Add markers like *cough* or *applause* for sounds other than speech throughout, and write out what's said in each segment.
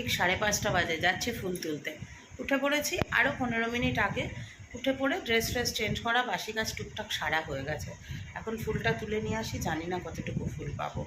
ঠিক সাড়ে পাঁচটা বাজে, যাচ্ছে ফুল তুলতে। উঠে পড়েছি আরও পনেরো মিনিট আগে। উঠে পড়ে ড্রেস ফ্রেস চেঞ্জ করা, বাসি গাছ টুকটাক সারা হয়ে গেছে। এখন ফুলটা তুলে নিয়ে আসি, জানি না কতটুকু ফুল পাবো।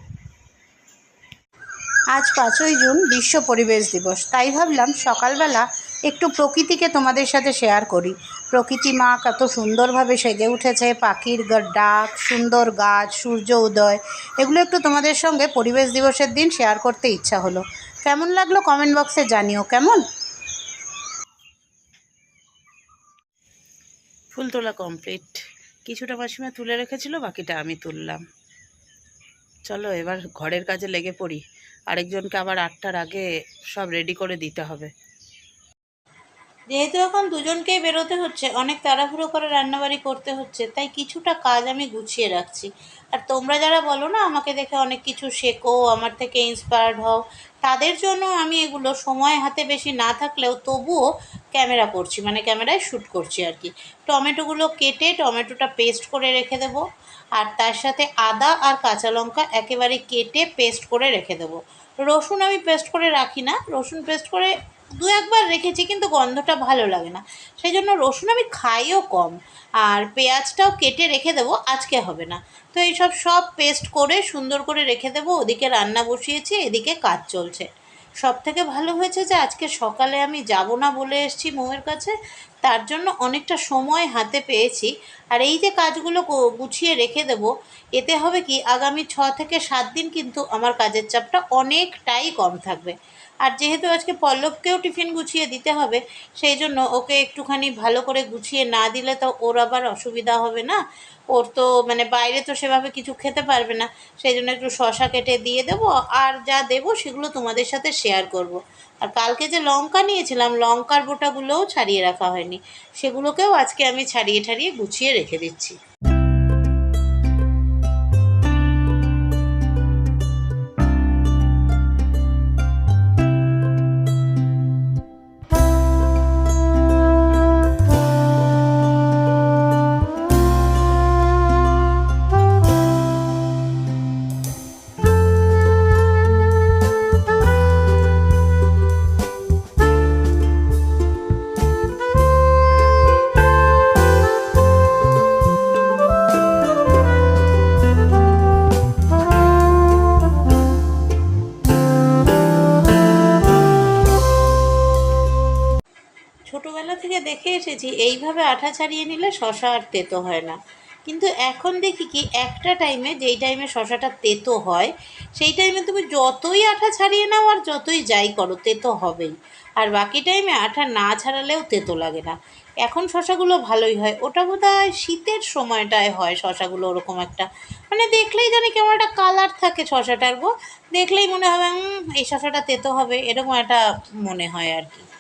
আজ পাঁচই জুন, বিশ্ব পরিবেশ দিবস। তাই ভাবলাম সকালবেলা একটু প্রকৃতিকে তোমাদের সাথে শেয়ার করি। প্রকৃতি মা কত সুন্দরভাবে সেজে উঠেছে, পাখির ডাক, সুন্দর গাছ, সূর্য উদয়। এগুলো একটু তোমাদের সঙ্গে পরিবেশ দিবসের দিন শেয়ার করতে ইচ্ছা হলো। কেমন লাগল কমেন্ট বক্সে জানিও, কেমন? ফুল তোলা কমপ্লিট কিছুটা মাসিমা তুলে রেখেছিল, বাকিটা আমি তুললাম। চলো, এবার ঘরের কাজে লেগে পড়ি। আরেকজনকে আবার আটটার আগে সব রেডি করে দিতে হবে। যেহেতু এখন দুজনকেই বেরোতে হচ্ছে, অনেক তাড়াহুড়ো করে রান্নাবাড়ি করতে হচ্ছে, তাই কিছুটা কাজ আমি গুছিয়ে রাখছি। আর তোমরা যারা বলো না, আমাকে দেখে অনেক কিছু শেখো, আমার থেকে ইন্সপায়ার্ড হও, তাদের জন্য আমি এগুলো সময় হাতে বেশি না থাকলেও তবুও ক্যামেরা করছি মানে ক্যামেরায় শ্যুট করছি আর কি। টমেটোগুলো কেটে টমেটোটা পেস্ট করে রেখে দেবো, আর তার সাথে আদা আর কাঁচা লঙ্কা একেবারে কেটে পেস্ট করে রেখে দেবো। রসুন আমি পেস্ট করে রাখি না, রসুন পেস্ট করে দু একবার রেখেছি কিন্তু গন্ধটা ভালো লাগে না। সেই জন্য রসুন আমি খাইও কম আর পেঁয়াজটাও কেটে রেখে দেবো, আজকে হবে না। তো এইসব সব পেস্ট করে সুন্দর করে রেখে দেবো, ওদিকে রান্না বসিয়েছি, এদিকে কাজ চলছে। সব থেকে ভালো হয়েছে যে আজকে সকালে আমি যাব না বলে এসেছি মৌয়ের কাছে, তার জন্য অনেকটা সময় হাতে পেয়েছি। আর এই যে কাজগুলো গুছিয়ে রেখে দেবো, এতে হবে কি আগামী ছ থেকে সাত দিন কিন্তু আমার কাজের চাপটা অনেকটাই কম থাকবে। আর যেহেতু আজকে পল্লবকেও টিফিন গুছিয়ে দিতে হবে, সেই জন্য ওকে একটুখানি ভালো করে গুছিয়ে না দিলে তো ওর আবার অসুবিধা হবে না ওর তো মানে বাইরে তো সেভাবে কিছু খেতে পারবে না, সেই জন্য একটু শশা কেটে দিয়ে দেবো আর যা দেবো সেগুলো তোমাদের সাথে শেয়ার করব। আর কালকে যে লঙ্কা নিয়েছিলাম, লঙ্কার বোটাগুলোও ছাড়িয়ে রাখা হয়নি, সেগুলোকেও আজকে আমি ছাড়িয়ে ছাড়িয়ে গুছিয়ে রেখে দিচ্ছি দেখে এসেছি এইভাবে আঠা ছাড়িয়ে নিলে শশা আর তেতো হয় না। কিন্তু এখন দেখি কি একটা টাইমে যেই টাইমে শশাটা তেতো হয় সেই টাইমে তুমি যতই আঠা ছাড়িয়ে নাও আর যতই যাই করো তেতো হবেই। আর বাকি টাইমে আঠা না ছাড়ালেও তেতো লাগে না। এখন শশাগুলো ভালোই হয়। ওটা বোধ হয় শীতের সময়টায় হয় শশাগুলো ওরকম একটা। মানে দেখলেই জানি কেমন একটা কালার থাকে শশাটার গো। দেখলেই মনে হবে "উম, এই শশাটা তেতো হবে এরকম একটা মনে হয় আর কি।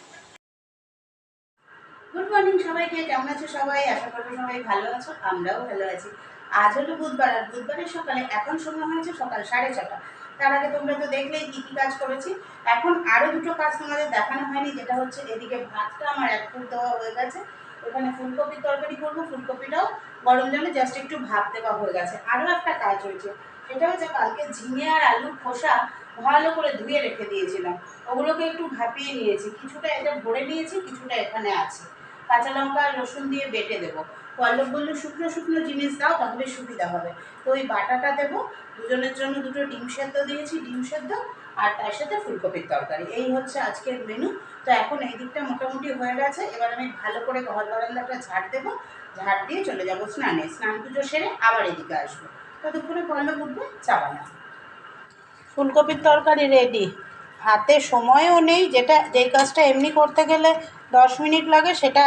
গুড মর্নিং সবাইকে, কেমন আছো সবাই? আশা করব সবাই ভালো আছো, আমরাও ভালো আছি। আজ হলো বুধবার, আর বুধবারের সকালে এখন সময় হয়েছে সকাল সাড়ে ছটা। তার আগে তোমরা তো দেখলেই কী কী কাজ করেছি। এখন আরও দুটো কাজ তোমাদের দেখানো হয়নি, যেটা হচ্ছে এদিকে ভাতটা আমার এক ফুট দেওয়া হয়ে গেছে। ওখানে ফুলকপির তরকারি করব, ফুলকপিটাও গরম জলে জাস্ট একটু ভাত দেওয়া হয়ে গেছে। আরও একটা কাজ হয়েছে, সেটা হচ্ছে কালকে ঝিঙে আর আলুর খোসা ভালো করে ধুয়ে রেখে দিয়েছিলাম। ওগুলোকে একটু ভাপিয়ে নিয়েছি। কিছুটা এটা ভরে নিয়েছি, কিছুটা এখানে আছে। কাঁচা লঙ্কা আর রসুন দিয়ে বেটে দেবো। পল্লব বলল, শুকনো শুকনো জিনিস দাও, তাহলে সুবিধা হবে। তো ওই বাটাটা দেবো। দুজনের জন্য দুটো ডিম সেদ্ধ দিয়েছি, ডিম সেদ্ধ আর তার সাথে ফুলকপির তরকারি। এই হচ্ছে আজকের মেনু তো এখন এই দিকটা মোটামুটি হয়ে গেছে। এবার আমি ভালো করে ঘর বারান্দাটা ঝাড় দেবো। ঝাড় দিয়ে চলে যাব স্নানে। স্নান পুজো সেরে আবার এদিকে আসব। ততক্ষণে পল্লব উঠবে, চা বানাবো। ফুলকপির তরকারি রেডি হাতে সময়ও নেই, যেটা, যেই কাজটা এমনি করতে গেলে দশ মিনিট লাগে, সেটা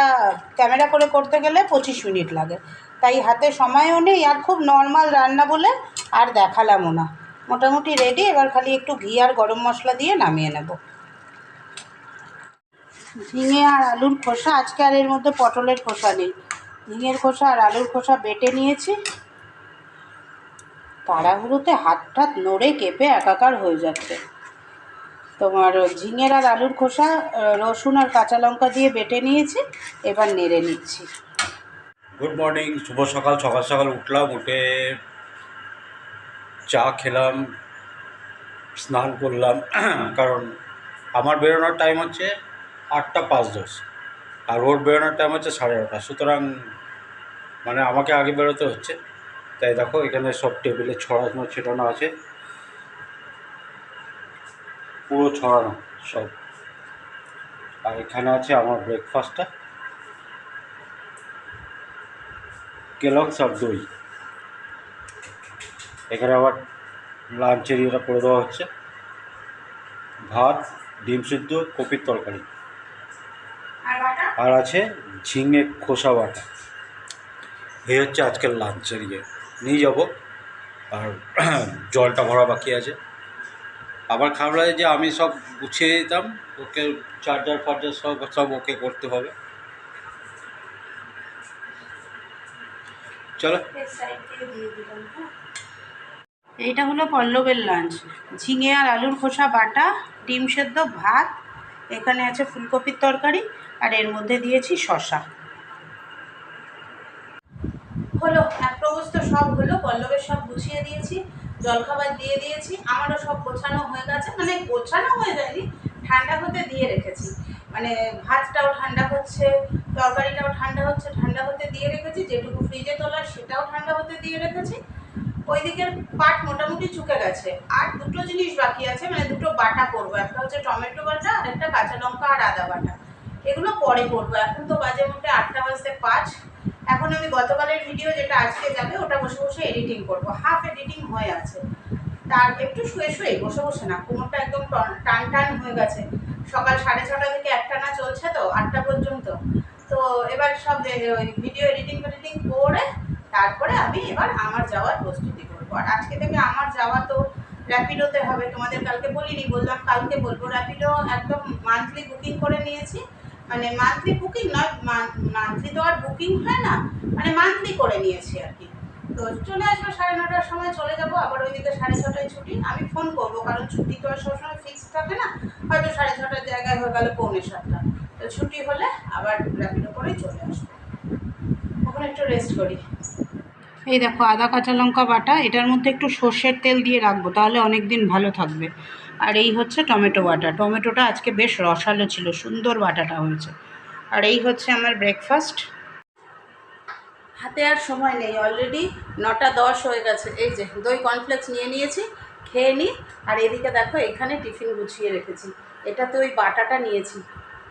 ক্যামেরা করে করতে গেলে পঁচিশ মিনিট লাগে। তাই হাতে সময়ও নেই, আর খুব নর্মাল রান্না বলে আর দেখালামও না। মোটামুটি রেডি এবার খালি একটু ঘি আর গরম মশলা দিয়ে নামিয়ে নেব। ঝিঙে আর আলুর খোসা, আজকে আর এর মধ্যে পটলের খোসা নেই। ঝিঙের খোসা আর আলুর খোসা বেটে নিয়েছি। তাড়াহুড়োতে হাত টাত নড়ে কেঁপে একাকার হয়ে যাচ্ছে। তোমার ঝিঙের আর আলুর খোসা রসুন আর কাঁচা লঙ্কা দিয়ে বেটে নিয়েছি, এবার নেড়ে নিচ্ছি। গুড মর্নিং শুভ সকাল সকাল সকাল উঠলাম, উঠে চা খেলাম, স্নান করলাম, *clears throat* কারণ আমার বেরোনোর টাইম হচ্ছে আটটা পাঁচ দশ, আর ওর বেরোনোর টাইম হচ্ছে সাড়ে নটা। সুতরাং মানে আমাকে আগে বেরোতে হচ্ছে। তাই দেখো, এখানে সব টেবিলে ছড়ানো ছিটানো আছে। পুরো ছড়ানো সব। আর এখানে আছে আমার ব্রেকফাস্টটা কেলক্স আর দই। এখানে আবার লাঞ্চের ইয়েটা করে দেওয়া হচ্ছে। ভাত ডিম সিদ্ধ কপির তরকারি। আর আর আছে ঝিঙে খোসা বাটা। এই হচ্ছে আজকের লাঞ্চের ইয়ে। নিয়ে যাব। আর *clears throat* জলটা ভরা বাকি আছে। আবার লাগে যে আমি সব গুছিয়ে দিতাম, ওকে চার্জার ফার্জার সব সব ওকে করতে হবে। চলো। এইটা হলো পল্লবের লাঞ্চ ঝিঙে আর আলুর খোসা বাটা, ডিম সেদ্ধ ভাত, এখানে আছে ফুলকপির তরকারি, আর এর মধ্যে দিয়েছি শশা হলো, এক প্রবস্ত সব হলো, পল্লবের সব গুছিয়ে দিয়েছি। জলখাবার দিয়ে দিয়েছি, আমারও সব গোছানো হয়ে গেছে। মানে গোছানো হয়ে যায়নি, ঠান্ডা হতে দিয়ে রেখেছি। মানে ভাতটাও ঠান্ডা হচ্ছে, তরকারিটাও ঠান্ডা হচ্ছে, ঠান্ডা হতে দিয়ে রেখেছি। যেটুকু ফ্রিজে তোলার সেটাও ঠান্ডা হতে দিয়ে রেখেছি। ওই দিকের পাট মোটামুটি চুকে গেছে। আর দুটো জিনিস বাকি আছে মানে দুটো বাটা করব। একটা হচ্ছে টমেটো বাটা, আর একটা কাঁচা লঙ্কা আর আদা বাটা। এগুলো পরে করব। এখন তো বাজে মোটে আটটা বাজতে পাঁচ। এখন আমি গতকালের ভিডিও যেটা আজকে যাবে, ওটা বসে বসে এডিটিং করব। হাফ এডিটিং হয়ে আছে। তার একটু শুয়ে শুয়ে, বসে বসে না, কোমরটা একদম টন- টান হয়ে গেছে। সকাল সাড়ে ছটা থেকে একটা না চলছে তো, আটটা পর্যন্ত। তো এবার সব ওই ভিডিও এডিটিং ফেডিটিং করে, তারপরে আমি এবার আমার যাওয়ার প্রস্তুতি করব। আর আজকে থেকে আমার যাওয়া তো র্যাপিডোতে হবে। তোমাদের কালকে বলিনি, বললাম কালকে বলব। র্যাপিডো একদম মান্থলি বুকিং করে নিয়েছি। মানে মান্থলি বুকিং নয় মান্থলি তো আর বুকিং হয় না মানে মান্থলি করে নিয়েছি আর কি। তো চলে আসব সাড়ে নটার সময়, চলে যাব, আবার ওইদিকে সাড়ে ছটায় ছুটি। আমি ফোন করব, কারণ ছুটি তো আর সবসময় ফিক্স থাকে না, হয়তো সাড়ে ছটার জায়গায় হয়ে গেল পৌনে সাতটা। তো ছুটি হলে আবার র্যাপিডো করেই চলে আসব। এখন একটু রেস্ট করি। এই দেখো, আদা, কাঁচা লঙ্কা বাটা, এটার মধ্যে একটু সর্ষের তেল দিয়ে রাখব, তাহলে অনেক দিন ভালো থাকবে। আর এই হচ্ছে টমেটো বাটা। টমেটোটা আজকে বেশ রসালো ছিল, সুন্দর বাটাটা হয়েছে। আর এই হচ্ছে আমার ব্রেকফাস্ট হাতে আর সময় নেই অলরেডি নটা দশ হয়ে গেছে। এই যে দই কর্নফ্লেক্স নিয়ে নিয়েছি, খেয়ে নিই আর এদিকে দেখো, এখানে টিফিন গুছিয়ে রেখেছি। এটাতে ওই বাটাটা নিয়েছি।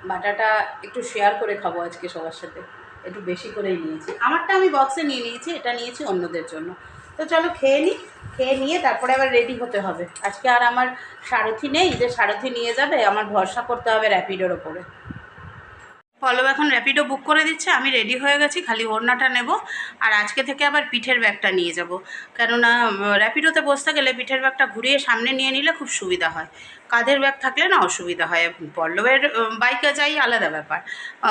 বাটাটা একটু শেয়ার করে খাব আজকে সবার সাথে। একটু বেশি করেই নিয়েছি। আমারটা আমি বক্সে নিয়ে নিয়েছি, এটা নিয়েছি অন্যদের জন্য। তো চলো খেয়ে নিই খেয়ে নিয়ে তারপরে আবার রেডি হতে হবে। আজকে আর আমার সারথি নেই, যে সারথি নিয়ে যাবে, আমার ভরসা করতে হবে র্যাপিডোর ওপরে। পল্লব এখন র্যাপিডো বুক করে দিচ্ছে, আমি রেডি হয়ে গেছি, খালি ওড়নাটা নেব, আর আজকে থেকে আবার পিঠের ব্যাগটা নিয়ে যাব। কেননা র্যাপিডোতে বসতে গেলে পিঠের ব্যাগটা ঘুরিয়ে সামনে নিয়ে নিলে খুব সুবিধা হয়। কাঁধের ব্যাগ থাকলে না অসুবিধা হয়। পল্লবের বাইকে যাই আলাদা ব্যাপার।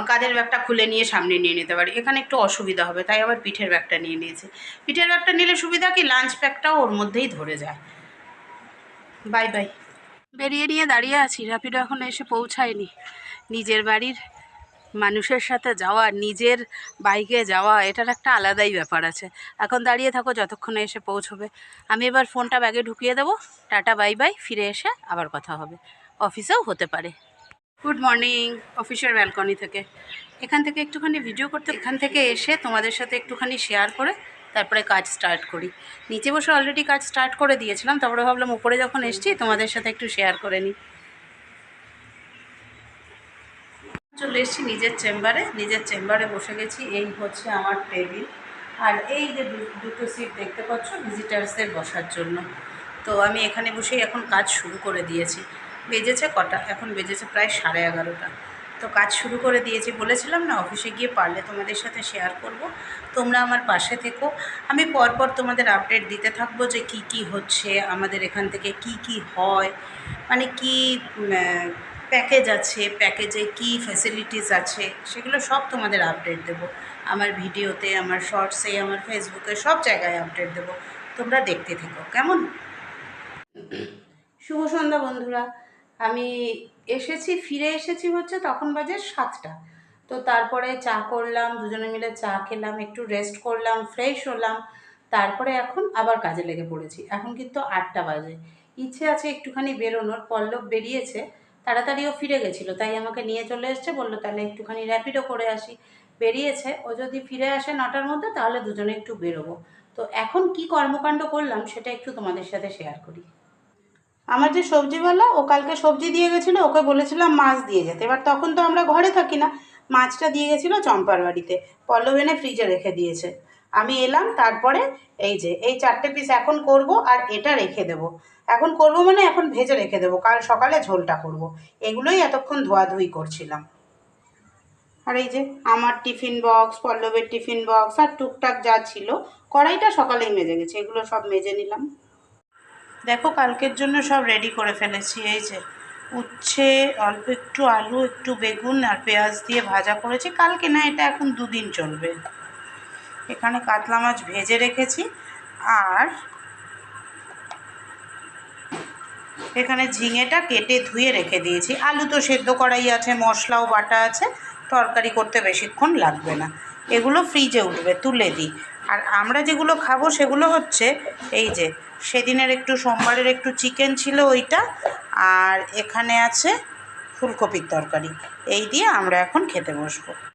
কাঁধের ব্যাগটা খুলে নিয়ে সামনে নিয়ে নিতে পারি। এখানে একটু অসুবিধা হবে, তাই আবার পিঠের ব্যাগটা নিয়ে নিয়েছি। পিঠের ব্যাগটা নিলে সুবিধা কি? লাঞ্চ ব্যাগটাও ওর মধ্যেই ধরে যায়। বাই বাই বেরিয়ে নিয়ে দাঁড়িয়ে আছি। র্যাপিডো এখন এসে পৌঁছায়নি। নিজের বাড়ির মানুষের সাথে যাওয়া, নিজের বাইকে যাওয়া, এটার একটা আলাদাই ব্যাপার আছে। এখন দাঁড়িয়ে থাকো, যতক্ষণে এসে পৌঁছবে। আমি এবার ফোনটা ব্যাগে ঢুকিয়ে দেবো। Tata, bye bye. ফিরে এসে আবার কথা হবে। অফিসেও হতে পারে। গুড মর্নিং, অফিসের ব্যালকনি থেকে। এখান থেকে একটুখানি ভিডিও করতে, এখান থেকে এসে তোমাদের সাথে একটুখানি শেয়ার করে তারপরে কাজ স্টার্ট করি। নিচে বসে অলরেডি কাজ স্টার্ট করে দিয়েছিলাম, তারপরে ভাবলাম উপরে যখন এসছি তোমাদের সাথে একটু শেয়ার করে নিই। চলে এসেছি নিজের চেম্বারে। নিজের চেম্বারে বসে গেছি। এই হচ্ছে আমার টেবিল। আর এই যে দুটো সিট দেখতে পাচ্ছ, ভিজিটার্সদের বসার জন্য। তো আমি এখানে বসেই এখন কাজ শুরু করে দিয়েছি। বেজেছে কটা? এখন বেজেছে প্রায় সাড়ে এগারোটা। তো কাজ শুরু করে দিয়েছি। বলেছিলাম না, অফিসে গিয়ে পারলে তোমাদের সাথে শেয়ার করব। তোমরা আমার পাশে থেকো। আমি পরপর তোমাদের আপডেট দিতে থাকব যে কি কি হচ্ছে, আমাদের এখান থেকে কি কি হয় মানে কি প্যাকেজ আছে, প্যাকেজে কি ফ্যাসিলিটিস আছে, সেগুলো সব তোমাদের আপডেট দেবো। আমার ভিডিওতে, আমার শর্টসে আমার ফেসবুকে সব জায়গায় আপডেট দেবো। তোমরা দেখতে থেকো, কেমন? শুভ সন্ধ্যা বন্ধুরা। আমি এসেছি, ফিরে এসেছি হচ্ছে তখন বাজে সাতটা। তো তারপরে চা করলাম, দুজনে মিলে চা খেলাম, একটু রেস্ট করলাম ফ্রেশ হলাম। তারপরে এখন আবার কাজে লেগে পড়েছি। এখন কিন্তু আটটা বাজে। ইচ্ছে আছে একটুখানি বেরোনোর, পল্লব বেরিয়েছে। তাড়াতাড়িও ফিরে গেছিল, তাই আমাকে নিয়ে চলে এসছে, বলল তাহলে একটুখানি র্যাপিডও করে আসি। বেরিয়েছে, ও যদি ফিরে আসে নটার মধ্যে তাহলে দুজনে একটু বেরোবো। তো এখন কি কর্মকাণ্ড করলাম সেটা একটু তোমাদের সাথে শেয়ার করি। আমার যে সবজিওয়ালা, ও কালকে সবজি দিয়ে গেছিল, ওকে বলেছিলাম মাছ দিয়ে যেতে। এবার তখন তো আমরা ঘরে থাকি না, মাছটা দিয়ে গেছিল চম্পার বাড়িতে, পল্লব এনে ফ্রিজে রেখে দিয়েছে। আমি এলাম, তারপরে এই যে, এই চারটে পিস এখন করব আর এটা রেখে দেব। এখন করব মানে এখন ভেজে রেখে দেবো, কাল সকালে ঝোলটা করব। এগুলোই এতক্ষণ ধোয়াধুয়ি করছিলাম। আর এই যে, আমার টিফিন বক্স পল্লবের টিফিন বক্স আর টুকটাক যা ছিল, কড়াইটা সকালেই মেজে গেছে, এগুলো সব মেজে নিলাম। দেখো, কালকের জন্য সব রেডি করে ফেলেছি, এই যে, উচ্ছে, অল্প একটু আলু, একটু বেগুন আর পেঁয়াজ দিয়ে ভাজা করেছি। কালকে না, এটা এখন দুদিন চলবে। এখানে কাতলা মাছ ভেজে রেখেছি আর এখানে ঝিঙেটা কেটে ধুয়ে রেখে দিয়েছি। আলু তো সেদ্ধ করাই আছে, মশলাও বাটা আছে, তরকারি করতে বেশিক্ষণ লাগবে না। এগুলো ফ্রিজে উঠবে, তুলে দিই। আর আমরা যেগুলো খাব সেগুলো হচ্ছে এই যে, সেদিনের একটু সোমবারের একটু চিকেন ছিল ওইটা, আর এখানে আছে ফুলকপির তরকারি। এই দিয়ে আমরা এখন খেতে বসবো।